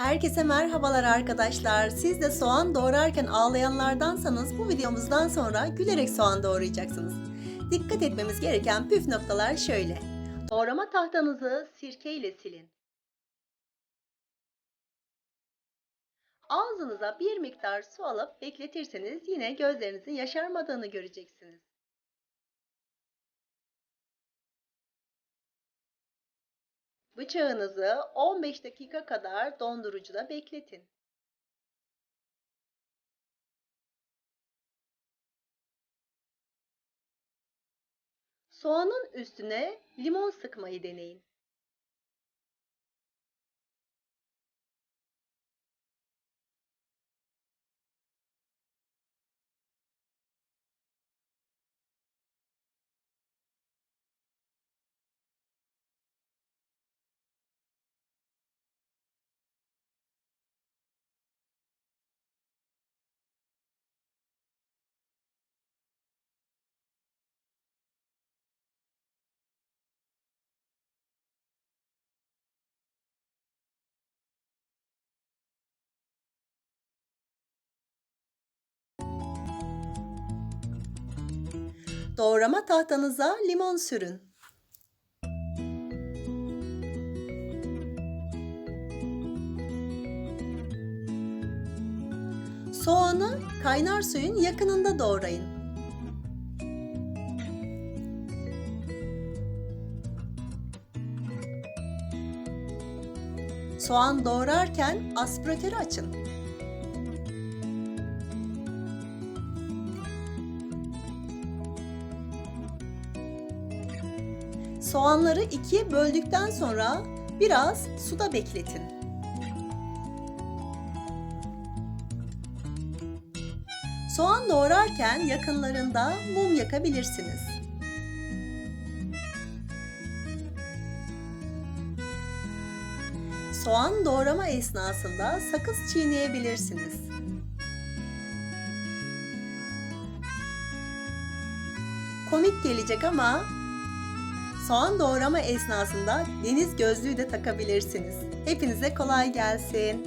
Herkese merhabalar arkadaşlar. Siz de soğan doğrarken ağlayanlardansanız bu videomuzdan sonra gülerek soğan doğrayacaksınız. Dikkat etmemiz gereken püf noktalar şöyle. Doğrama tahtanızı sirke ile silin. Ağzınıza bir miktar su alıp bekletirseniz yine gözlerinizin yaşarmadığını göreceksiniz. Bıçağınızı 15 dakika kadar dondurucuda bekletin. Soğanın üstüne limon sıkmayı deneyin. Doğrama tahtanıza limon sürün. Soğanı kaynar suyun yakınında doğrayın. Soğan doğrarken aspiratörü açın. Soğanları ikiye böldükten sonra biraz suda bekletin. Soğan doğrarken yakınlarında mum yakabilirsiniz. Soğan doğrama esnasında sakız çiğneyebilirsiniz. Komik gelecek ama Soğan doğrama esnasında deniz gözlüğü de takabilirsiniz. Hepinize kolay gelsin.